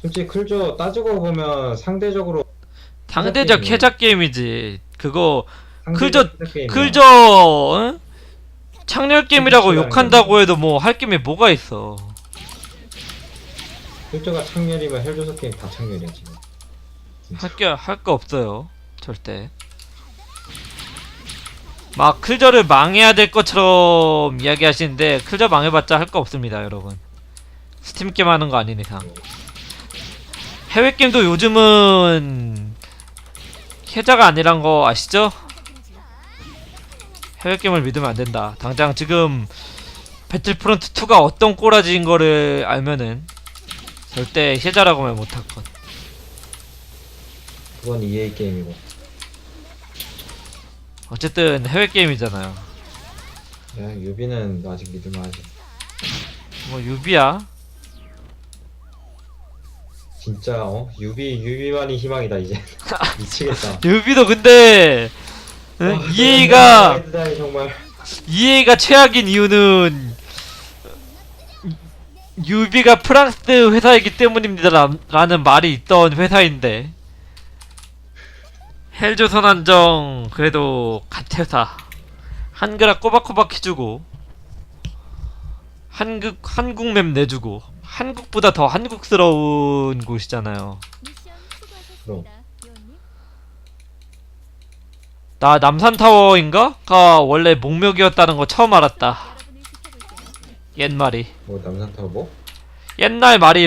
솔직히 클저 따지고 보면 상대적으로 상대적 게임이에요. 해작 게임이지. 그거 상대적 게임이야. 클저 어? 창렬 게임이라고 그치, 욕한다고 해도 뭐 할 게임이 뭐가 있어. 클저가 창렬이면 헬조서 게임 다 창렬이야 지금. 진짜. 할게 할 거 없어요. 절대. 막 클저를 망해야 될 것처럼 이야기하시는데 클저 망해봤자 할 거 없습니다, 여러분. 스팀 게임 하는 거 아닌 이상. 해외 게임도 요즘은 해자가 아니란 거 아시죠? 해외 게임을 믿으면 안 된다. 당장 지금 배틀프론트 2가 어떤 꼬라지인 거를 알면은 절대 해자라고 말 못할 것. 그건 EA 게임이고. 어쨌든 해외 게임이잖아요. 야 유비는 아직 믿을만 하지. 뭐 유비야. 진짜 어 유비 유비만이 희망이다 이제. 미치겠다. 유비도 근데 응? 헤드다이 정말. EA가 최악인 이유는 유비가 프랑스 회사이기 때문입니다 라- 라는 말이 있던 회사인데 헬조선 한정 그래도 갓회사 한글화 꼬박꼬박 해주고 한국 한국 맵 내주고 한국보다 더 한국스러운 곳이잖아요 그럼. 나 남산타워인가?가 원래 목묘기였다는 거 처음 알았다 옛말이 뭐 남산타워 뭐? 옛날 말이